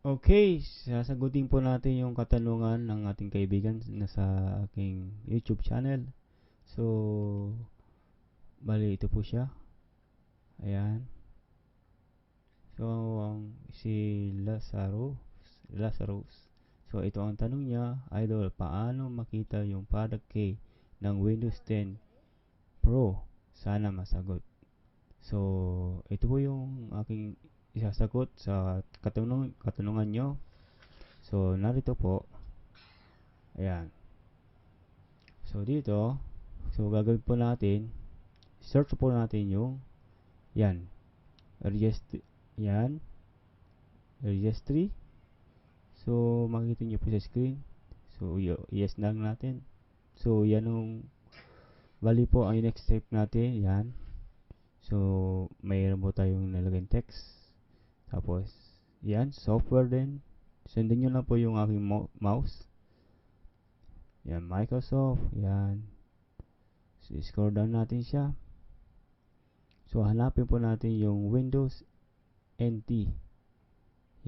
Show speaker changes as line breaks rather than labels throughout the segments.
Okay, sasagutin po natin yung katanungan ng ating kaibigan na sa aking YouTube channel. So, bali ito po siya. Ayan. So, ang si Lazaro, Lazarus. So, ito ang tanong niya, Idol, paano makita yung product key ng Windows 10 Pro? Sana masagot. So, ito po yung aking isasagot sa katanung katanungan nyo. So, narito po. Ayan. So, dito, so gagawin po natin, search po natin yung, yan, registry, yan, registry. So, makikita nyo po sa screen. So, yes lang natin. So, yan yung, bali po, ang next step natin, yan. So, mayroon po tayong nalagay text. Tapos, yan, software din. Sendin nyo lang po yung aking mouse. Yan, Microsoft. Yan. So, scroll down natin siya. So, hanapin po natin yung Windows NT.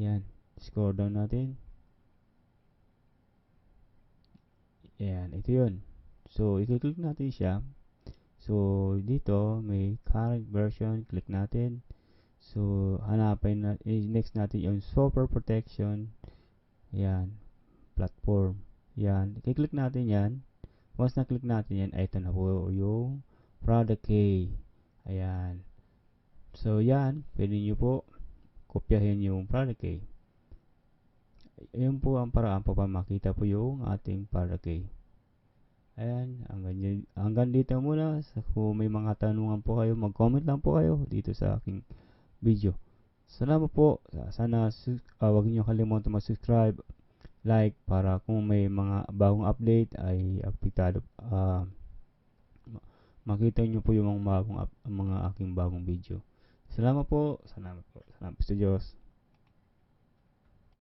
Yan. Scroll down natin. Yan, ito yun. So, i-click natin siya. So, dito, may current version. Click natin. So, hanapin na, next natin yung software protection. Yan. Platform. Yan. I-click natin yan. Once na-click natin yan, ito na po yung product key. Ayan. So, yan. Pwede nyo po kopyahin yung product key. Ayan po ang paraan pa makita po yung ating product key. Ayan, hanggang, hanggang dito muna. Kung may mga tanungan po kayo, mag-comment lang po kayo dito sa aking video. Salamat po. Sana uh, huwag niyo kalimutan mag-subscribe, like para kung may mga bagong update ay apektado uh, makita niyo po yung mga bagong mga aking bagong video. Salamat po. Salamat po. Salamat po sa Diyos.